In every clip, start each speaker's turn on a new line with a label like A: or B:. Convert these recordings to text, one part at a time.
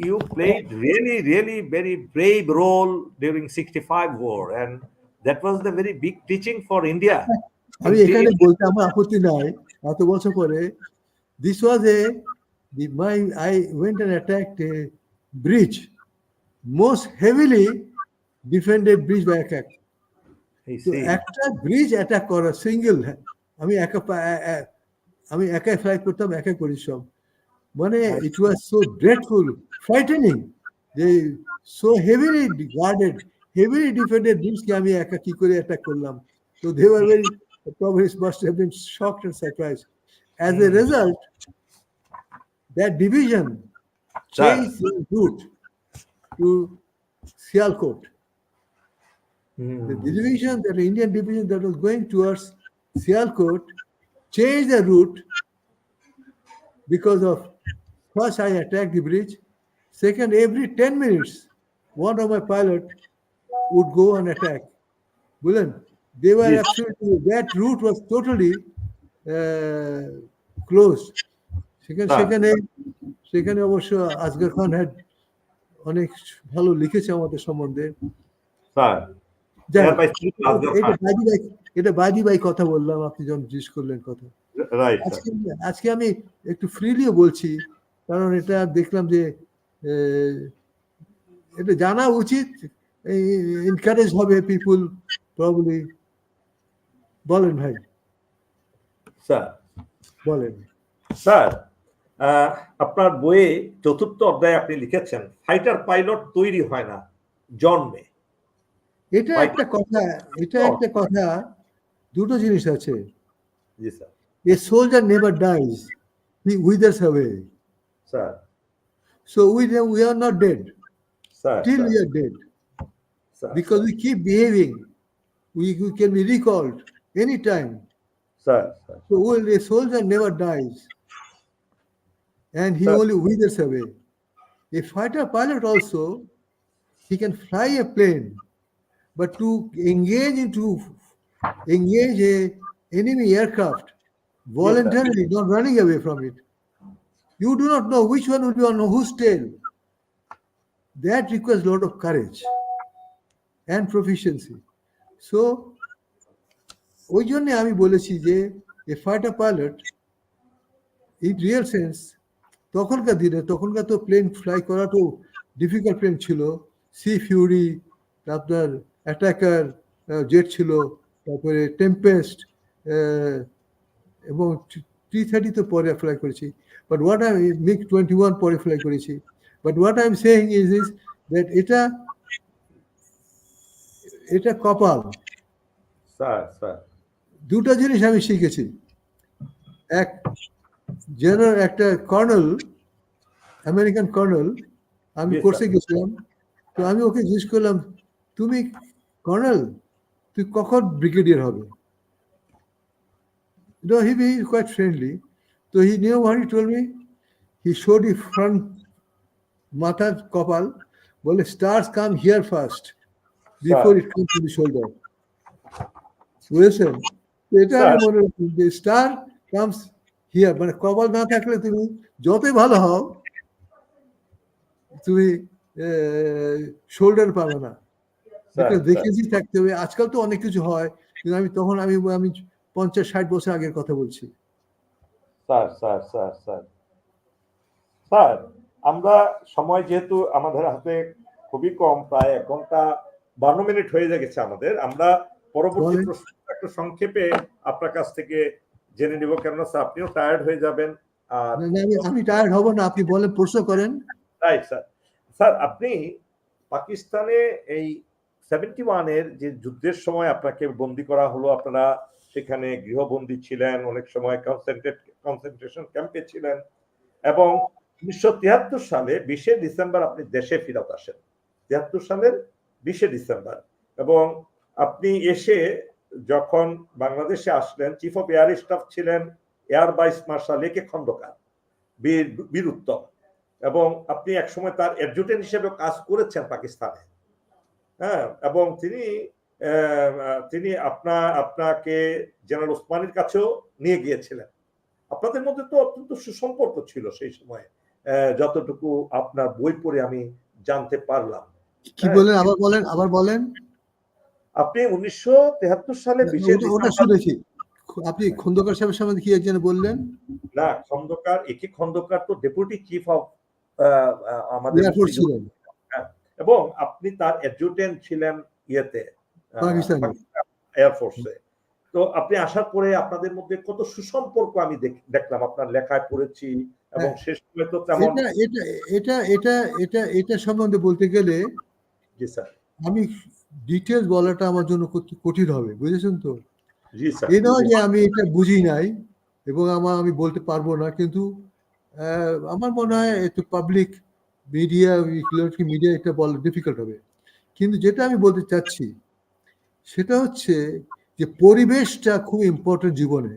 A: you played really, really very brave role during 65 war, and that was the very big teaching for India.
B: আমি এখানে বলতে আমার আপত্তি নাই এত বছর পরে this was a the my I went and attacked a bridge most heavily defended bridge by attack
A: I
B: তো
A: see.
B: একটা ব্রিজ অ্যাটাক করা সিঙ্গেল আমি একা পা- এ- এ- আমি একাই ফ্লাই করতাম একাই করি সব মানে it was so dreadful frightening যে so heavily guarded heavily defended ব্রিজকে আমি একা কি করে অ্যাটাক করলাম তো they were very probably must have been shocked and surprised. As a
A: Hmm.
B: result, that division
A: Sir.
B: changed its route to Sialkot. The
A: Hmm.
B: division, that Indian division that was going towards Sialkot, changed the route because of first I attacked the bridge. Second, every 10 minutes, one of my pilot would go and attack. Bulan, they were
A: Yes.
B: absolutely, that route was totally uh, closed. সেখানে
A: Ah.
B: সেখানে সেখানে অবশ্য আজগর খান had অনেক ভালো লিখেছে আমাদের সম্বন্ধে এটা বাজি ভাই কথা বললাম আপনি যখন জিজ্ঞেস করলেন কথা আজকে আমি একটু ফ্রিলিও বলছি কারণ এটা দেখলাম যে এটা জানা উচিত এনকারেজ হবে পিপুল প্রবলি বলেন ভাই।
A: স্যার।
B: বলেন।
A: স্যার আপনার বইয়ে চতুর্থ অধ্যায়ে আপনি লিখেছেন ফাইটার পাইলট তৈরি হয় না জন্মে।
B: এটা একটা কথা এটা একটা কথা দুটো জিনিস আছে।
A: জি sir.
B: A soldier never dies he withers away
A: Sir.
B: So we, we are not dead.
A: Sir.
B: Till sir. we are dead.
A: Sir.
B: Because we keep behaving. We, we can be recalled anytime.
A: Sir. sir.
B: So well, a soldier never dies. And he
A: sir.
B: only withers away. A fighter pilot also, he can fly a plane. But to engage into engage a enemy aircraft voluntarily, yes, not running away from it. You do not know which one will be on whose tail. That requires a lot of courage and proficiency. So, ওই জন্য আমি বলেছি যে a fighter pilot in real sense তখনকার দিনে, তখনকার তো plane fly করাটাও ডিফিকাল্ট প্লেন ছিল সি ফিউরি আপনার অ্যাটাকার জেট ছিল, তারপরে টেম্পেস্ট এবং টি থার্টি তো পরে ফ্লাই করেছি but what I MiG twenty one পরে ফ্লাই করেছি but what I am saying is is that এটা এটা কপাল। দুটো জিনিস আমি শিখেছি। এক জেনারেল একটা কর্নেল আমেরিকান কর্নেল আমি কোর্সে গেছিলাম তো আমি ওকে জিজ্ঞেস করলাম তুমি কর্নেল? তুই কখন ব্রিগেডিয়ার হবে? No, he he is quite friendly. So he knew what he told me. He showed the front মাথার কপাল বলে stars come here first before it comes to the shoulder. বুঝেছেন এটা আমি. মনে রাখি যে স্টার কামস হিয়ার মানে কপাল না থাকলে তুমি যতই ভালো হও তুমি শোল্ডার পাবে না দেখেছি থাকতে হবে আজকাল তো অনেক কিছু হয় কিন্তু আমি তখন আমি আমি পঞ্চাশ ষাট বছর আগের কথা বলছি।
A: Sir sir sir sir. Sir আমরা সময় যেহেতু আমাদের হাতে খুবই কম প্রায় এক ঘণ্টা বান্ন মিনিট হয়ে গেছে আমাদের আমরা পরবর্তী
B: বলেন।
A: প্রশ্ন একটু সংক্ষেপে আপনার কাছ থেকে জেনে নিব কেননা স্যার আপনিও টায়ার্ড হয়ে যাবেন আর
B: আমি আমি টায়ার্ড হব না আপনি বলেন প্রশ্ন করেন।
A: রাইট স্যার স্যার আপনি পাকিস্তানে এই সেভেন্টি ওয়ানের যে যুদ্ধের সময় আপনাকে বন্দি করা হলো আপনারা সেখানে গৃহবন্দী ছিলেন, অনেক সময় কনসেন্ট্রেট কনসেন্ট্রেশন ক্যাম্পে ছিলেন এবং উনিশশো তিয়াত্তর সালে বিশে ডিসেম্বর আপনি দেশে ফেরত আসেন। তিয়াত্তর সালের বিশে ডিসেম্বর এবং আপনি এসে যখন বাংলাদেশে আসলেন চিফ অফ এয়ার স্টাফ ছিলেন air vice marshal A K Khandakar, Bir বীর উত্তম এবং আপনি একসময় তার অ্যাডজুটেন্ট হিসেবে কাজ করেছেন পাকিস্তানে। হ্যাঁ এবং তিনি তিনি আপনা আপনাকে জেনারেল ওসমানীর কাছেও নিয়ে গিয়েছিলেন। আপনাদের মধ্যে তো অত্যন্ত সুসম্পর্ক ছিল সেই সময়ে। যতটুকু আপনার বই পড়ে আমি জানতে পারলাম।
B: কি বলেন? আবার বলেন আবার বলেন।
A: আপনি উনিশশো তেহাত্তর সালে বিশে
B: ওটা- ওটা শুনেছি। আপনি খন্দকার সাহেবের সম্বন্ধে কি একজন বললেন?
A: না খন্দকার একে খন্দকার তো ডেপুটি চিফ অফ আমাদের
B: এয়ারফোর্স
A: এবং আপনি তার অ্যাডজুটেন্ট ছিলেন ইয়েতে।
B: পাকিস্তানে।
A: এয়ারফোর্সে তো আপনি আসার পরে আপনাদের মধ্যে কত সুসম্পর্ক আমি দেখলাম। আপনার লেখায় পড়েছি এবং শেষ সময় তো তেমন
B: এটা এটা এটা এটা এটা সম্বন্ধে বলতে গেলে
A: জি স্যার।
B: আমি ডিটেলস বলাটা আমার জন্য কঠিন হবে বুঝেছেন তো?
A: জি স্যার।
B: এই নয় যে আমি এটা বুঝি নাই এবং আমার আমি বলতে পারব না কিন্তু আমার মনে হয় একটু পাবলিক মিডিয়া মিডিয়া এটা বলা ডিফিকাল্ট হবে। কিন্তু যেটা আমি বলতে চাচ্ছি সেটা হচ্ছে যে পরিবেশটা খুব ইম্পর্টেন্ট জীবনে।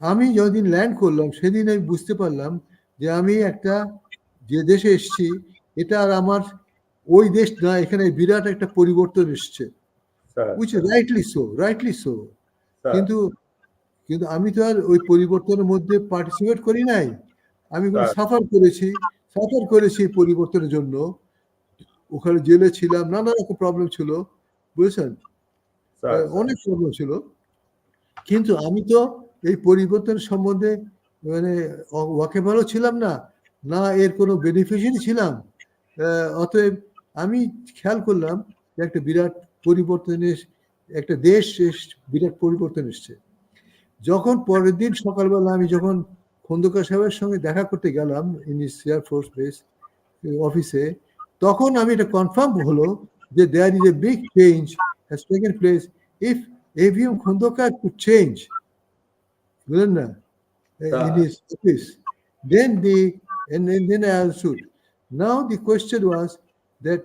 B: আমি যদিন ল্যান্ড করলাম সেদিন আমি বুঝতে পারলাম যে আমি একটা যে দেশে এসেছি এটা আর আমার ওই দেশ না এখানে বিরাট একটা পরিবর্তন এসছে। Which rightly so rightly
A: so
B: কিন্তু কিন্তু আমি তো আর ওই পরিবর্তনের মধ্যে পার্টিসিপেট করি নাই। আমি। সাফার করেছি সাফার করেছি পরিবর্তনের জন্য। ওখানে জেলে ছিলাম নানা রকম প্রবলেম ছিল বুঝেছেন? অনেক প্রবলেম ছিল। কিন্তু আমি তো এই পরিবর্তন সম্বন্ধে মানে ওয়াকেবারও ছিলাম না না এর কোনো বেনিফিশিয়ারি ছিলাম। অতএব আমি খেয়াল করলাম যে একটা বিরাট পরিবর্তন একটা দেশ বিরাট পরিবর্তন এসছে। যখন পরের দিন সকালবেলা আমি যখন খন্দকার সাহেবের সঙ্গে দেখা করতে গেলাম ইন এয়ার ফোর্স বেস অফিসে তখন আমি এটা কনফার্ম হলো যে there is a big change has taken place if AVM Khondokar could change, বুঝলেন না in his office, then the and then, then I understood. Now the question was that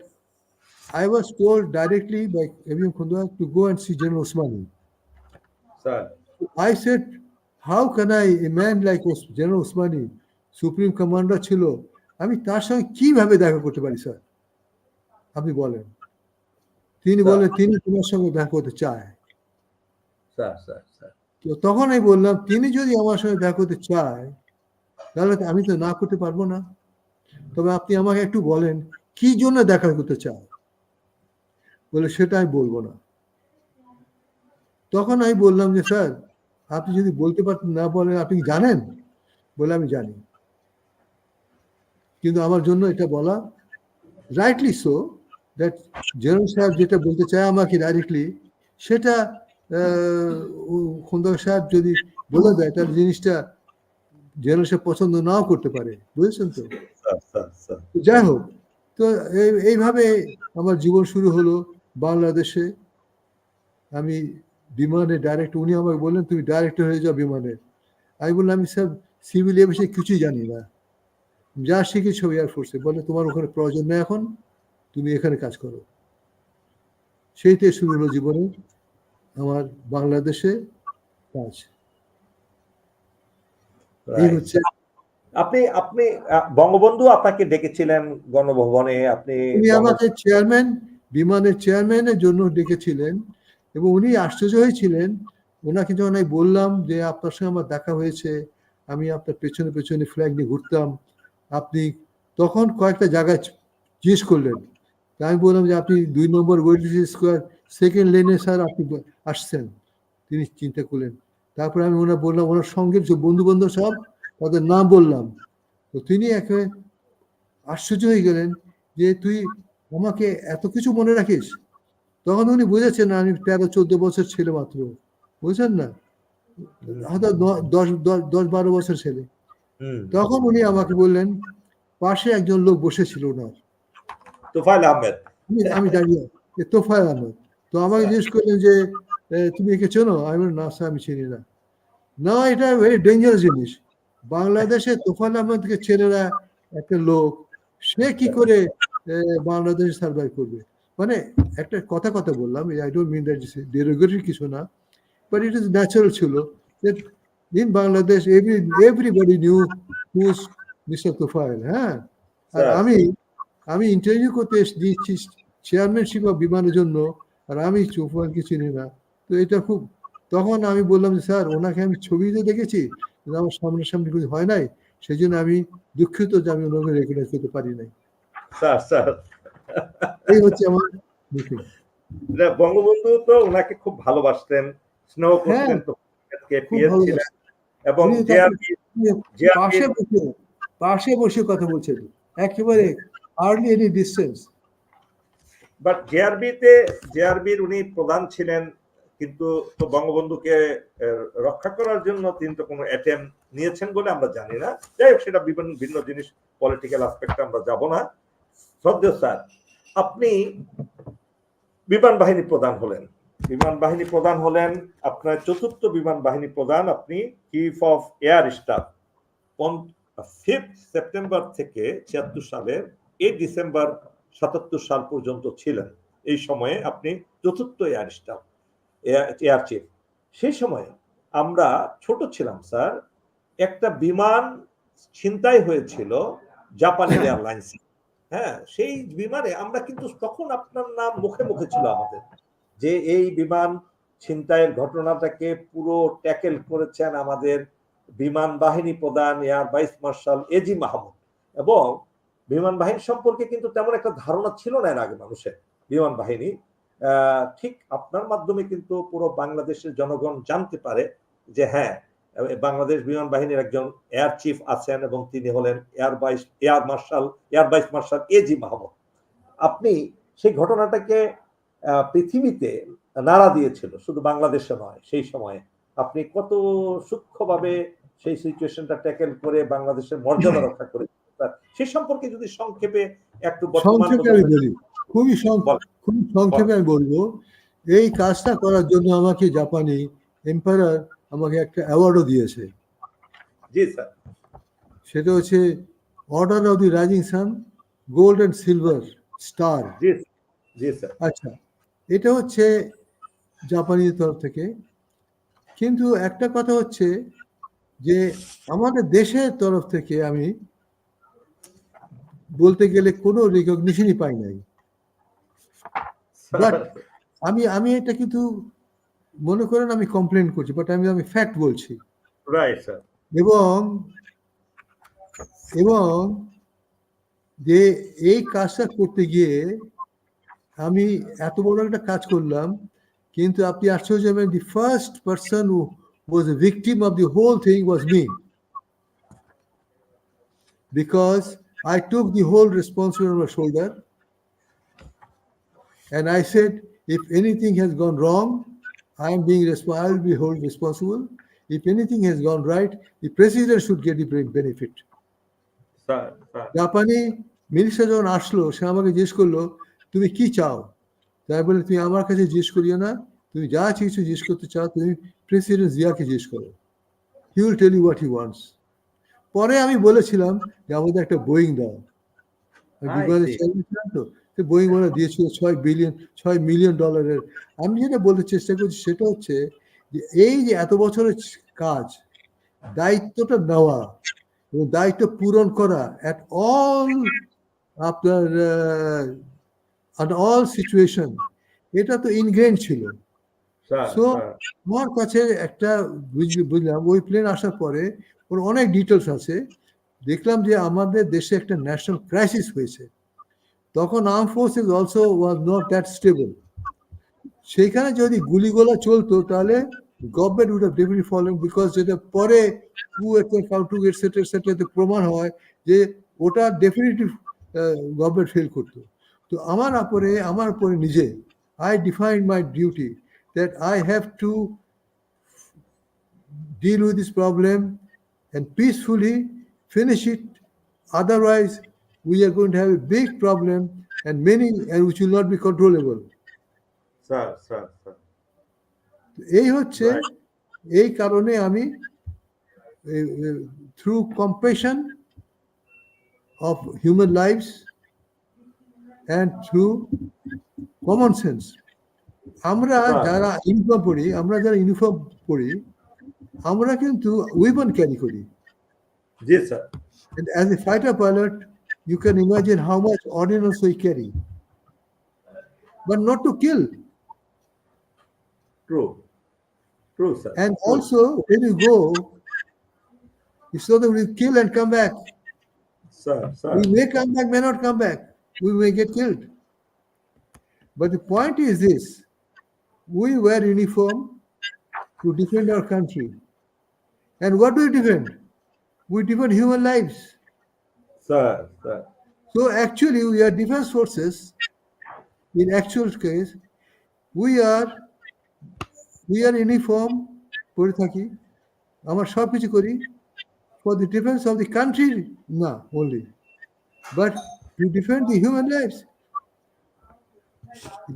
B: I was told directly by AVM Khondokar to go and see General Osmani.
A: Sir
B: I said, how can I, a man like Os- General Osmani, Supreme Commander ছিল, আমি তার সঙ্গে কীভাবে দেখা করতে পারি sir? আপনি বলেন। তিনি বলেন তিনি তোমার সঙ্গে দেখা করতে চায়।
A: Sir sir sir.
B: তো তখন আমি বললাম তিনি যদি আমার সঙ্গে দেখা করতে চায় তাহলে আমি তো না করতে পারব না। তবে আপনি আমাকে একটু বলেন কি জন্য দেখা করতে চায়? বলে সেটা আমি বলব না। তখন আমি বললাম যে স্যার আপনি যদি বলতে পারতেন না বলেন আপনি কি জানেন? বলে আমি জানি। কিন্তু আমার জন্য এটা বলা রাইটলি সো দ্যাট জেনারেল সাহেব যেটা বলতে চায় আমাকে ডাইরেক্টলি সেটা খন্দকার সাহেব যদি বলে দেয় তাহলে জিনিসটা জেনারেল সাহেব পছন্দ নাও করতে পারে। বুঝেছেন তো? যাই হোক তো এই- এইভাবে আমার জীবন শুরু হলো বাংলাদেশে। আমি বিমানে ডাইরেক্ট উনি আমাকে বললেন তুমি ডাইরেক্টর হয়ে যাও বিমানে আমি বললাম আমি স্যার সিভিল এভিয়েশন কিছুই জানি না। যা শিখেছো এয়ারফোর্সে বলে তোমার ওখানে প্রয়োজন নেই এখন তুমি এখানে কাজ করো। সেইটাই শুরু হলো জীবনে আমার বাংলাদেশে কাজ। এই হচ্ছে
A: আপনি আপনি বঙ্গবন্ধু আপনাকে ডেকেছিলেন গণভবনে আপনি
B: উনি আমাকে চেয়ারম্যান বিমানের চেয়ারম্যানের জন্য ডেকেছিলেন এবং উনি আশ্চর্য হয়েছিলেন। ওনাকে যখন আমি বললাম যে আপনার সঙ্গে আমার দেখা হয়েছে আমি আপনার পেছনে পেছনে ফ্ল্যাগ নিয়ে ঘুরতাম। আপনি তখন কয়েকটা জায়গায় জিজ্ঞেস করলেন। আমি বললাম যে, আপনি দুই নম্বর ওয়েলিস স্কোয়ার সেকেন্ড লেনে স্যার, আপনি আসছেন। তিনি চিন্তা করলেন। তারপরে আমি ওনার বললাম, ওনার সঙ্গে যে বন্ধু বান্ধব সব, তাদের নাম বললাম। তো তিনি একেবারে আশ্চর্য হয়ে গেলেন যে, তুই আমাকে এত কিছু মনে রাখিস? তখন উনি বুঝেছেন আমি তেরো, চোদ্দ বছর ছেলে মাত্র। বুঝছেন না? হয়তো দশ, দশ- বারো বছর ছেলে। তখন উনি আমাকে বললেন পাশে একজন লোক বসেছিল ওনার।
A: তোফায়েল আহমেদ।
B: আমি দাঁড়িয়ে এ তোফায় আহমদ। তো আমাকে জিজ্ঞেস করলেন যে তুমি একে চেনো? আমি বললাম, না স্যার আমি চিনি না। না এটা ভেরি ডেঞ্জারাস জিনিস। বাংলাদেশে তোফাল আহমদকে ছেলেরা একটা লোক সে কি করে বাংলাদেশে সার্ভাইভ করবে? মানে একটা কথা কথা বললাম I don't mean that derogatory কিছু না বাট ইট ইজ ন্যাচারাল ছিল in Bangladesh every everybody knew who's mister Tofail হ্যাঁ আর। আমি আমি ইন্টারভিউ করতে দিচ্ছি চেয়ারম্যানশিপ অফ বিমানের জন্য আর আমি চৌফানকে চিনি না। তো এটা খুব তখন আমি বললাম যে স্যার ওনাকে আমি ছবিতে দেখেছি কিন্তু আমার সামনাসামনি কিছু হয় নাই। সেই জন্য আমি দুঃখিত যে আমি ওনাকে রেকগনাইজ করতে পারি নাই। এই হচ্ছে আমার
A: বঙ্গবন্ধু তো ওনাকে খুব ভালোবাসতেন স্নেহ করতেন তো এবং
B: পাশে বসে পাশে বসে কথা বলছেন। একেবারে হার্ডলি এনি ডিস্টেন্স
A: বাট জেআরবিতে জেআরবির উনি প্রধান ছিলেন কিন্তু তো বঙ্গবন্ধুকে রক্ষা করার জন্য তিনি তো কোনো অ্যাটেম্প নিয়েছেন বলে আমরা জানি না। যাই হোক সেটা বিভিন্ন ভিন্ন জিনিস পলিটিক্যাল আসপেক্টে আমরা যাব না। শ্রদ্ধেয় স্যার আপনি বিমান বাহিনী প্রধান হলেন। বিমান বাহিনী প্রধান হলেন আপনার চতুর্থ বিমান বাহিনী প্রধান আপনি chief of air staff fifth September থেকে ছিয়াত্তর সালের এই ডিসেম্বর সাতাত্তর সাল পর্যন্ত ছিলেন। এই সময়ে আপনি চতুর্থ এয়ার স্টাফ এয়ার চিফ সেই সময়ে আমরা ছোট ছিলাম স্যার। একটা বিমান ছিনতাই হয়েছিল জাপানি এয়ারলাইন্স। হ্যাঁ সেই বিমানে আমরা কিন্তু তখন আপনার নাম মুখে মুখে ছিল আমাদের। যে এই বিমান ছিনতাইয়ের ঘটনাটাকে পুরো ট্যাকেল করেছেন আমাদের বিমান বাহিনী প্রধান air vice marshal AG Mahmud. এবং বিমান বাহিনী সম্পর্কে কিন্তু তেমন একটা ধারণা ছিল না এর আগে মানুষের। বিমান বাহিনী ঠিক আপনার মাধ্যমে কিন্তু পুরো বাংলাদেশের জনগণ জানতে পারে যে হ্যাঁ বাংলাদেশ বিমান বাহিনীর একজন এয়ার চিফ আছেন এবং তিনি হলেন air vice, air marshal, air vice marshal AG Mahmud. আপনি সেই ঘটনাটাকে পৃথিবীতে নাড়া দিয়েছিল শুধু বাংলাদেশে নয় সেই সময়ে। আপনি কত সূক্ষ্মভাবে সেই সিচুয়েশনটা ট্যাকেল করে বাংলাদেশের মর্যাদা রক্ষা করে সে সম্পর্কে যদি সংক্ষেপে একটু
B: খুবই খুবই সংক্ষেপে আমি বলব এই কাজটা করার জন্য আমাকে জাপানি এম্পায়ার আমাকে একটা অ্যাওয়ার্ডও দিয়েছে।
A: জি স্যার।
B: সেটা হচ্ছে order of the rising sun gold and silver star
A: জি জি স্যার।
B: আচ্ছা এটা হচ্ছে জাপানিদের তরফ থেকে। কিন্তু একটা কথা হচ্ছে যে আমাদের দেশের তরফ থেকে আমি বলতে গেলে কোনো রেকগনিশনই পাই নাই। But- আমি আমি এটা কিন্তু মনে করেন আমি কমপ্লেন করছি বাট আমি আমি ফ্যাক্ট বলছি।
A: রাইট
B: এবং এবং যে এই কাজটা করতে গিয়ে আমি এত বড় একটা কাজ করলাম কিন্তু আপনি আশ্চর্য হবেন the first person who was a victim of the whole thing was me because I took the whole responsibility on my shoulder and I said, if anything has gone wrong, I am being resp- I will be held responsible. If anything has gone right, the president should get the be- benefit.
A: Sir sir
B: জাপানি minister যখন আসলো সে আমাকে জিজ্ঞেস করলো তুমি কি চাও? তাই বলে তুমি আমার কাছে জিজ্ঞেস করিও না। তুমি যা কিছু জিজ্ঞেস করতে চাও তুমি প্রেসিডেন্ট জিয়াকে জিজ্ঞেস করো। He will tell you what he wants পরে আমি বলেছিলাম যে আমাদের একটা বোয়িং দাও। তো? বোয়িং ওরা দিয়েছিল ছয় বিলিয়ন ছয় মিলিয়ন ডলারের আমি যেটা বলতে চেষ্টা করছি সেটা হচ্ছে যে এই যে এত বছরের কাজ দায়িত্বটা নেওয়া এবং দায়িত্ব পূরণ করা অ্যাট অল আপনার অল সিচুয়েশন এটা তো ইনগ্রেন ছিল। So- আমার কাছে একটা বুঝ- বুঝলাম ওই প্লেন আসার পরে ওর অনেক ডিটেলস আছে। দেখলাম যে আমাদের দেশে একটা ন্যাশনাল ক্রাইসিস হয়েছে। তখন arm forces also was not that stable সেইখানে যদি গুলিগোলা চলতো তাহলে government would have definitely following because যেটা পরে টু টু এটসেট্রা এটসেট্রাতে প্রমাণ হয় যে ওটা ডেফিনেটলি গভর্নমেন্ট ফেল করতো। তো আমার উপরে আমার উপরে নিজে I define my duty that I have to deal with this problem and peacefully finish it. Otherwise, we are going to have a big problem and many and which will not be controllable.
A: Sir sir sir
B: এই হচ্ছে এই কারণে আমি through compassion of human lifes and through common sense আমরা
A: Right.
B: যারা uniform পড়ি আমরা যারা ইউনিফর্ম পড়ি আমরা কিন্তু উইপন ক্যারি করি
A: জি sir
B: And as a fighter pilot, you can imagine how much ordnance we carry. But not to kill.
A: True true sir
B: And also, when you go It's so that we kill and come back.
A: Sir, sir.
B: We may come back, may not come back. We may get killed. But the point is this we wear uniform to defend our country. And what do we defend? We defend human lives.
A: Sir, sir.
B: So actually, we are defense forces. In actual case, we are we are uniform পরে থাকি আমার সব কিছু করি for the defense of the country না only but to defend the human lives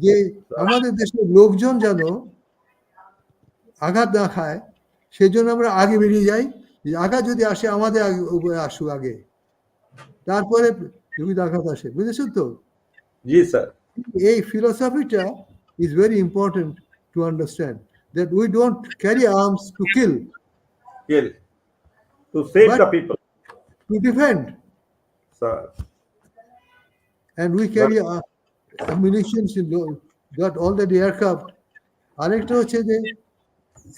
B: যে আমাদের দেশের লোকজন যেন আঘাত না খায় সেজন্য আমরা আগে বেরিয়ে যাই। আঘাত যদি আসে আমাদের আগে আসুক আগে। তারপরে যদি আঘাত আসে বুঝেছেন তো?
A: জি স্যার।
B: এই ফিলোসফিটা is very important to understand that we don't carry arms to
A: kill kill to
B: save
A: the people
B: to defend
A: sir
B: and we carry uh, munitions in lo- got already aircraft আরেকটা হচ্ছে যে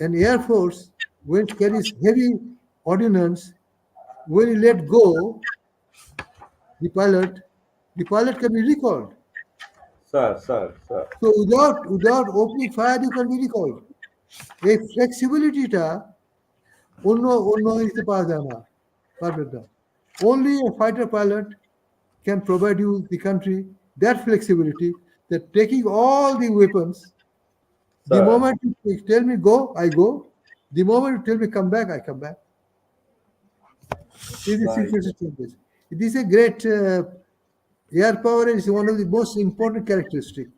B: an air force when it carries heavy ordnance when you let go the pilot the pilot can be recalled
A: sir sir sir
B: so without without opening fire you can be recalled এই ফ্লেক্সিবিলিটিটা অন্য অন্য ইতে পাওয়া যায় না পারবে না only a fighter pilot can provide you the country that flexibility that taking all the weapons the moment you tell me go i go. The moment you tell me come back i come back. This is
A: Right.
B: situation changes. It is a great uh, air power is one of the most important characteristics